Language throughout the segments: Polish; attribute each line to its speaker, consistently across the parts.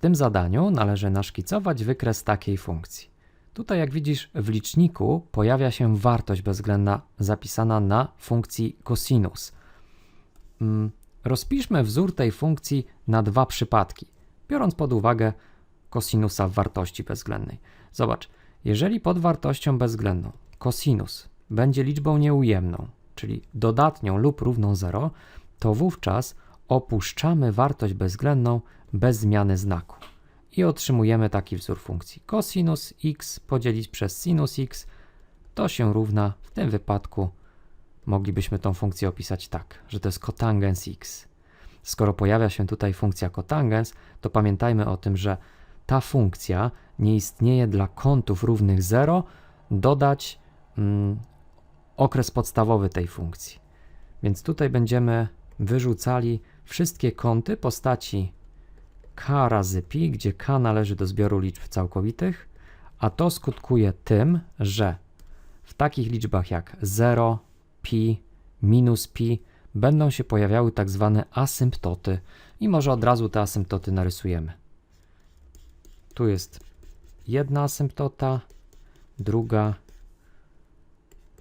Speaker 1: tym zadaniu należy naszkicować wykres takiej funkcji. Tutaj, jak widzisz, w liczniku pojawia się wartość bezwzględna zapisana na funkcji cosinus. Mm, Rozpiszmy wzór tej funkcji na dwa przypadki, biorąc pod uwagę kosinusa w wartości bezwzględnej. Zobacz, jeżeli pod wartością bezwzględną kosinus będzie liczbą nieujemną, czyli dodatnią lub równą 0, to wówczas opuszczamy wartość bezwzględną bez zmiany znaku i otrzymujemy taki wzór funkcji. Cosinus x podzielić przez sinus x to się równa, w tym wypadku moglibyśmy tą funkcję opisać tak, że to jest kotangens x. Skoro pojawia się tutaj funkcja kotangens, to pamiętajmy o tym, że ta funkcja nie istnieje dla kątów równych 0, dodać mm, okres podstawowy tej funkcji. Więc tutaj będziemy wyrzucali wszystkie kąty postaci k razy pi, gdzie k należy do zbioru liczb całkowitych, a to skutkuje tym, że w takich liczbach jak 0, pi, minus pi będą się pojawiały tak zwane asymptoty i może od razu te asymptoty narysujemy. Tu jest jedna asymptota, druga,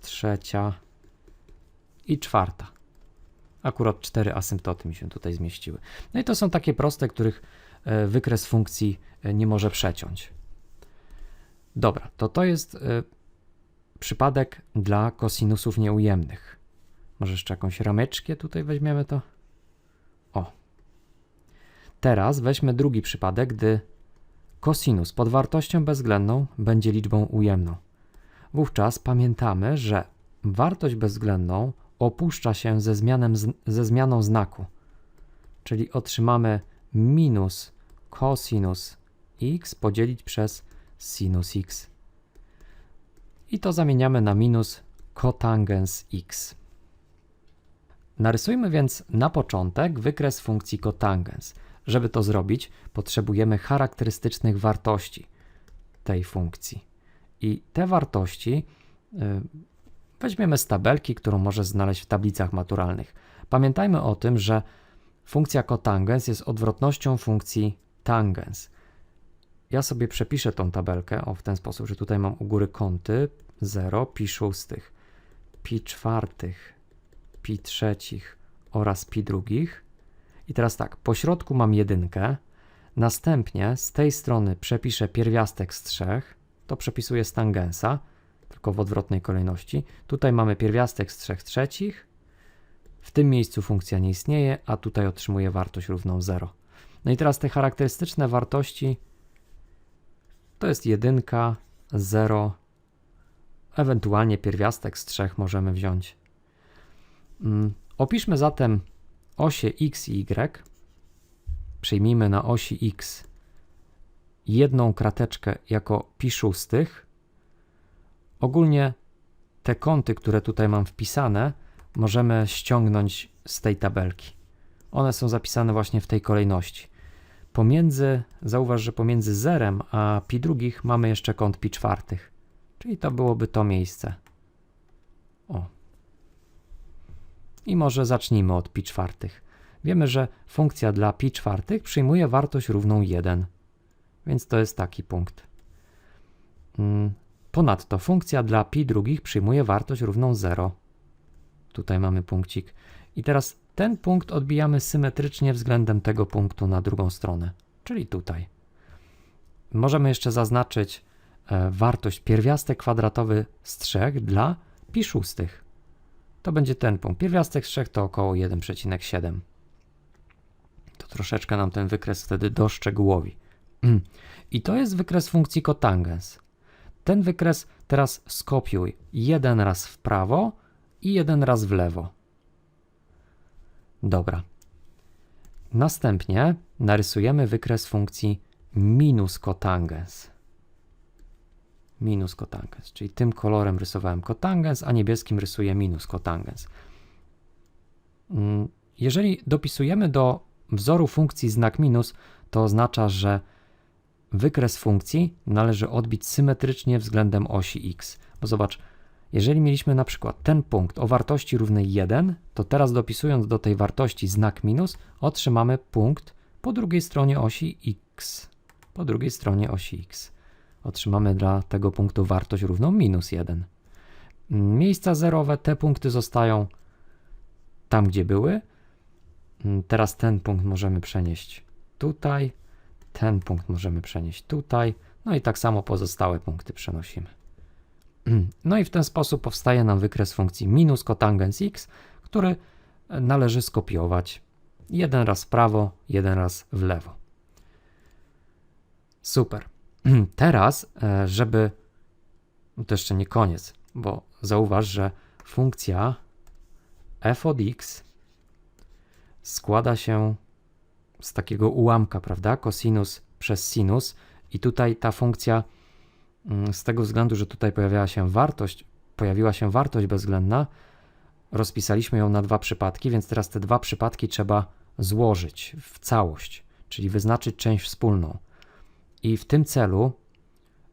Speaker 1: trzecia i czwarta. Akurat cztery asymptoty mi się tutaj zmieściły. No i to są takie proste, których wykres funkcji e, nie może przeciąć. Dobra, to to jest e, przypadek dla kosinusów nieujemnych. Może jeszcze jakąś rameczkę tutaj weźmiemy to? O. Teraz weźmy drugi przypadek, gdy kosinus pod wartością bezwzględną będzie liczbą ujemną. Wówczas pamiętamy, że wartość bezwzględną opuszcza się ze, zmianem, ze zmianą znaku, czyli otrzymamy minus cosinus x podzielić przez sinus x. I to zamieniamy na minus cotangens x. Narysujmy więc na początek wykres funkcji cotangens. Żeby to zrobić, potrzebujemy charakterystycznych wartości tej funkcji. I te wartości y, weźmiemy z tabelki, którą możesz znaleźć w tablicach maturalnych. Pamiętajmy o tym, że funkcja cotangens jest odwrotnością funkcji tangens. Ja sobie przepiszę tą tabelkę o, w ten sposób, że tutaj mam u góry kąty 0, pi szóstych, pi czwartych, pi trzecich oraz pi drugich. I teraz tak, po środku mam jedynkę, następnie z tej strony przepiszę pierwiastek z trzech, to przepisuję z tangensa, tylko w odwrotnej kolejności. Tutaj mamy pierwiastek z trzech trzecich, w tym miejscu funkcja nie istnieje, a tutaj otrzymuję wartość równą 0. No i teraz te charakterystyczne wartości to jest jedynka, 0, ewentualnie pierwiastek z 3 możemy wziąć. Mm, opiszmy zatem osie x i y. Przyjmijmy na osi x jedną krateczkę jako pi szóstych. Ogólnie te kąty, które tutaj mam wpisane, możemy ściągnąć z tej tabelki. One są zapisane właśnie w tej kolejności. Pomiędzy, zauważ, że pomiędzy zerem a pi drugich mamy jeszcze kąt pi czwartych, czyli to byłoby to miejsce. O. I może zacznijmy od pi czwartych. Wiemy, że funkcja dla pi czwartych przyjmuje wartość równą 1, więc to jest taki punkt. Mm, ponadto funkcja dla pi drugich przyjmuje wartość równą 0. Tutaj mamy punkcik. I teraz ten punkt odbijamy symetrycznie względem tego punktu na drugą stronę, czyli tutaj. Możemy jeszcze zaznaczyć e, wartość pierwiastek kwadratowy z 3 dla pi szóstych. To będzie ten punkt. Pierwiastek z 3 to około 1,7. To troszeczkę nam ten wykres wtedy doszczegółowi. I to jest wykres funkcji kotangens. Ten wykres teraz skopiuj jeden raz w prawo i jeden raz w lewo. Dobra. Następnie narysujemy wykres funkcji minus kotangens. Minus kotangens, czyli tym kolorem rysowałem kotangens, a niebieskim rysuję minus kotangens. Mm, jeżeli dopisujemy do wzoru funkcji znak minus, to oznacza, że wykres funkcji należy odbić symetrycznie względem osi x. Bo zobacz, jeżeli mieliśmy na przykład ten punkt o wartości równej 1, to teraz dopisując do tej wartości znak minus, otrzymamy punkt po drugiej stronie osi x. Po drugiej stronie osi x. Otrzymamy dla tego punktu wartość równą minus 1. Miejsca zerowe, te punkty zostają tam, gdzie były. Mm, Teraz ten punkt możemy przenieść tutaj, ten punkt możemy przenieść tutaj, no i tak samo pozostałe punkty przenosimy. No i w ten sposób powstaje nam wykres funkcji minus kotangens x, który należy skopiować jeden raz w prawo, jeden raz w lewo. Super. Teraz, e, żeby. no To jeszcze nie koniec, bo zauważ, że funkcja f od x składa się z takiego ułamka, prawda? Kosinus przez sinus, i tutaj ta funkcja, z tego względu, że tutaj pojawiała się wartość, pojawiła się wartość bezwzględna, rozpisaliśmy ją na dwa przypadki, więc teraz te dwa przypadki trzeba złożyć w całość, czyli wyznaczyć część wspólną. I w tym celu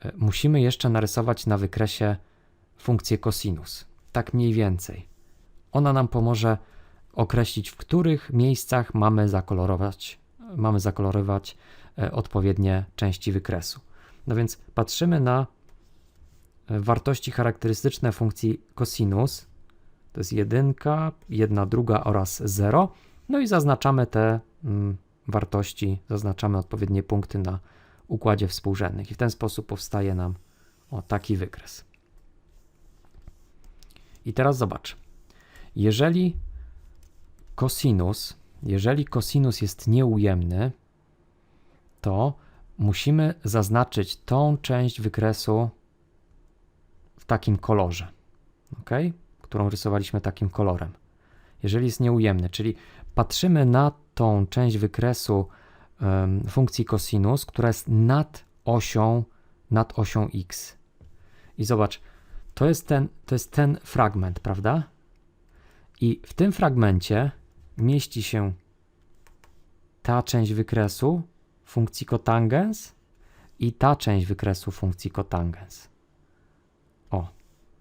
Speaker 1: e, musimy jeszcze narysować na wykresie funkcję cosinus. Tak mniej więcej. Ona nam pomoże określić, w których miejscach mamy zakolorować, mamy zakolorować e, odpowiednie części wykresu. No więc patrzymy na e, wartości charakterystyczne funkcji cosinus. To jest jedynka, jedna druga oraz 0. No i zaznaczamy te mm, wartości, zaznaczamy odpowiednie punkty na układzie współrzędnych i w ten sposób powstaje nam o taki wykres. I teraz zobacz. Jeżeli kosinus, jeżeli kosinus jest nieujemny, to musimy zaznaczyć tą część wykresu w takim kolorze, ok? którą rysowaliśmy takim kolorem. Jeżeli jest nieujemny, czyli patrzymy na tą część wykresu em, funkcji cosinus, która jest nad osią, nad osią x. I zobacz, to jest ten, to jest ten fragment, prawda? I w tym fragmencie mieści się ta część wykresu funkcji kotangens i ta część wykresu funkcji kotangens. O,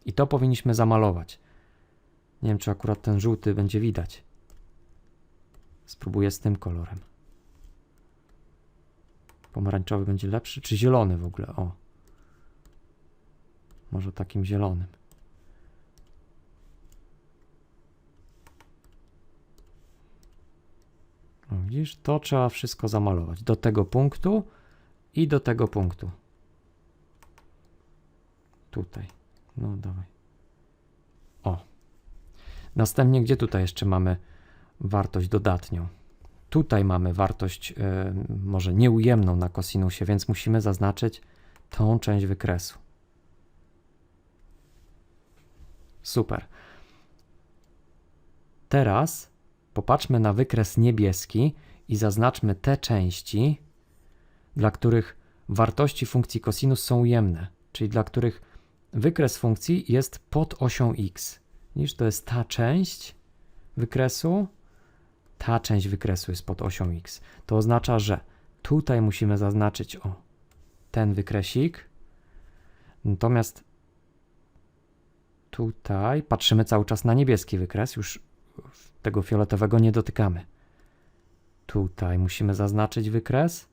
Speaker 1: i to powinniśmy zamalować. Nie wiem, czy akurat ten żółty będzie widać. Spróbuję z tym kolorem. Pomarańczowy będzie lepszy, czy zielony w ogóle? O. Może takim zielonym. O, widzisz, to trzeba wszystko zamalować. Do tego punktu i do tego punktu. Tutaj. No, dawaj. O. Następnie, gdzie tutaj jeszcze mamy wartość dodatnią? Tutaj mamy wartość e, może nieujemną na kosinusie, więc musimy zaznaczyć tą część wykresu. Super. Teraz popatrzmy na wykres niebieski i zaznaczmy te części, dla których wartości funkcji cosinus są ujemne, czyli dla których wykres funkcji jest pod osią x. Niż to jest ta część wykresu, ta część wykresu jest pod osią x. To oznacza, że tutaj musimy zaznaczyć o ten wykresik, natomiast tutaj patrzymy cały czas na niebieski wykres, już tego fioletowego nie dotykamy. Tutaj musimy zaznaczyć wykres,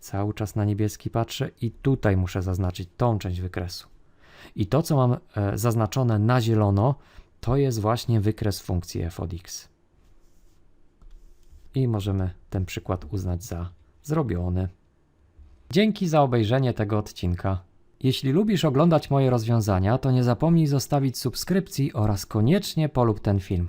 Speaker 1: cały czas na niebieski patrzę i tutaj muszę zaznaczyć tą część wykresu. I to, co mam e, zaznaczone na zielono, to jest właśnie wykres funkcji f od x. I możemy ten przykład uznać za zrobiony. Dzięki za obejrzenie tego odcinka. Jeśli lubisz oglądać moje rozwiązania, to nie zapomnij zostawić subskrypcji oraz koniecznie polub ten film.